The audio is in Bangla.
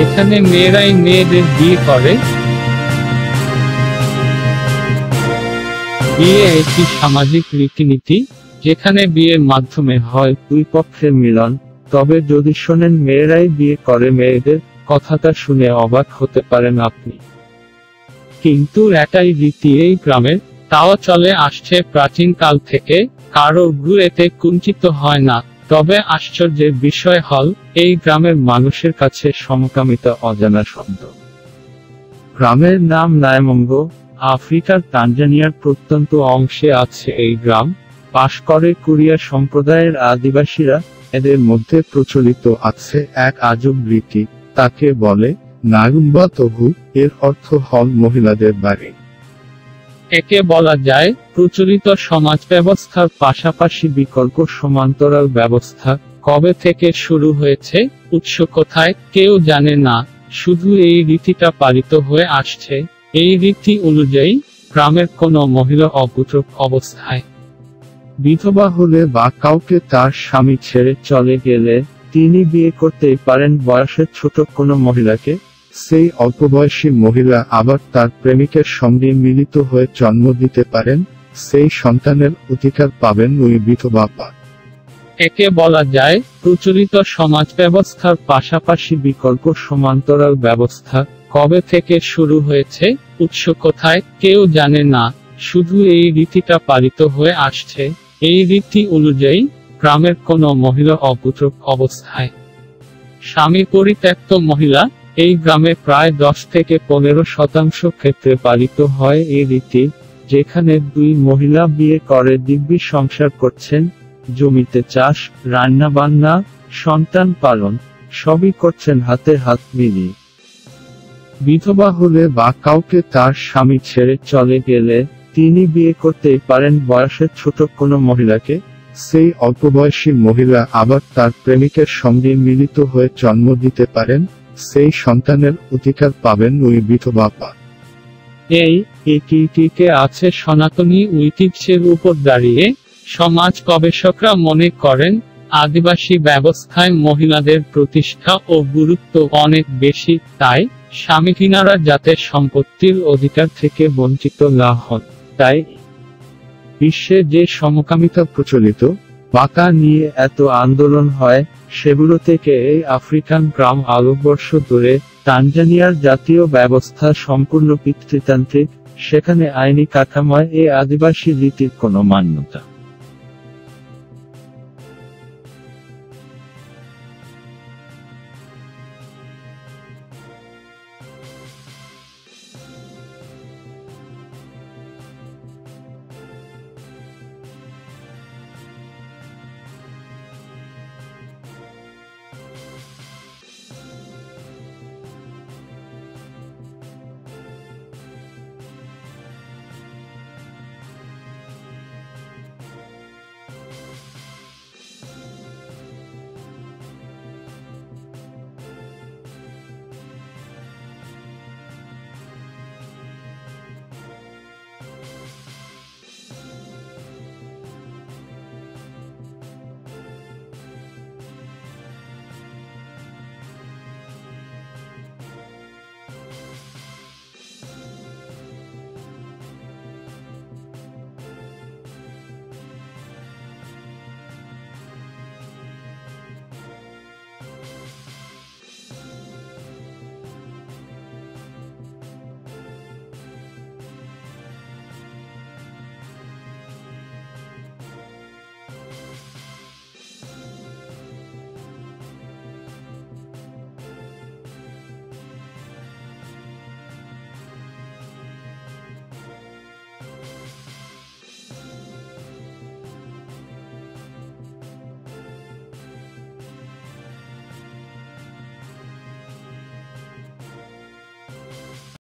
যেখানে মেয়েরাই মেয়েদের বিয়ে করে, বিয়ে একটি সামাজিক রীতিনীতি, যেখানে বিয়ের মাধ্যমে হয় দুই পক্ষের মিলন। তবে যদি শোনেন মেয়েরাই বিয়ে করে মেয়েদের, কথাটা শুনে অবাক হতে পারেন আপনি। কিন্তু এটাই রীতি এই গ্রামের তাও চলে আসছে প্রাচীনকাল থেকে, কারও গু কুঞ্চিত হয় না। তবে আশ্চর্যের বিষয় হল, এই গ্রামের মানুষের কাছে সমকামিতা অজানা শব্দ। গ্রামের নাম নায়মঙ্গ, আফ্রিকার তানজানিয়ার প্রত্যন্ত অংশে আছে এই গ্রাম, বাস করে কোরিয়া সম্প্রদায়ের আদিবাসীরা, এদের মধ্যে প্রচলিত আছে এক আজব রীতি, তাকে বলে নাগুম্বা তহু এর অর্থ হল মহিলাদের বাড়ি। একে বলা যায় প্রচলিত সমাজ ব্যবস্থার পাশাপাশি বিকল্প সমান্তরাল ব্যবস্থা। কবে থেকে শুরু হয়েছে? উৎস কোথায়? কেউ জানে না। শুধু এই রীতিটা পালিত হয়ে আসছে। এই রীতি অনুযায়ী গ্রামের কোনো মহিলা অপুত্রক অবস্থায়। বিধবা হলে বা কাউকে তার স্বামী ছেড়ে চলে গেলে তিনি বিয়ে করতেই পারেন বয়সের ছোট কোনো মহিলাকে। সেই অল্প বয়সী মহিলা আবার তার প্রেমিকের সঙ্গে মিলিত হয়ে জন্ম দিতে পারেন, সেই সন্তানের অধিকার পাবেন ওই বিধবা পা একে বলা যায়, প্রচলিত সমাজ ব্যবস্থার পাশাপাশি বিকল্প সমান্তরাল ব্যবস্থা কবে থেকে শুরু হয়েছে, উৎস কোথায়, কেউ জানে না, শুধু এই রীতিটা পালিত হয়ে আসছে, এই রীতি অনুযায়ী গ্রামের কোনো মহিলা অপুত্রক অবস্থায়। স্বামী পরিত্যক্ত মহিলা এই গ্রামে প্রায় দশ থেকে পনেরো শতাংশ ক্ষেত্রে পালিত হয় এই রীতি, যেখানে দুই মহিলা বিয়ে করে দিব্যি সংসার করছেন, জমিতে চাষ রান্না বান্না সন্তান পালন, সবই করছেন হাতে হাত মিলিয়ে। বিধবা হলে বা কাউকে তার স্বামী ছেড়ে চলে গেলে তিনি বিয়ে করতেই পারেন বয়সের ছোট কোনো মহিলাকে, সেই অল্প বয়সী মহিলা আবার তার প্রেমিকের সঙ্গে মিলিত হয়ে জন্ম দিতে পারেন সেই সন্তানের অধিকার পাবেন ওই বিধবা পা এই এটিকে আছে সনাতনী ঐতিহ্যের উপর দাঁড়িয়ে সমাজ গবেষকরা মনে করেন, আদিবাসী ব্যবস্থায় মহিলাদের প্রতিষ্ঠা ও গুরুত্ব অনেক বেশি, তাই স্বামী কিনারা যাতে সম্পত্তির অধিকার থেকে বঞ্চিত না হন, তাই বিশ্বে যে সমকামিতা প্রচলিত বাঁকা নিয়ে এত আন্দোলন হয়, সেগুলো থেকে এই আফ্রিকান গ্রাম আলোকবর্ষ দূরে তানজানিয়ার জাতীয় ব্যবস্থা সম্পূর্ণ পিতৃতান্ত্রিক, সেখানে আইনি কাঠামোয় এই আদিবাসী রীতির কোনো মান্যতা।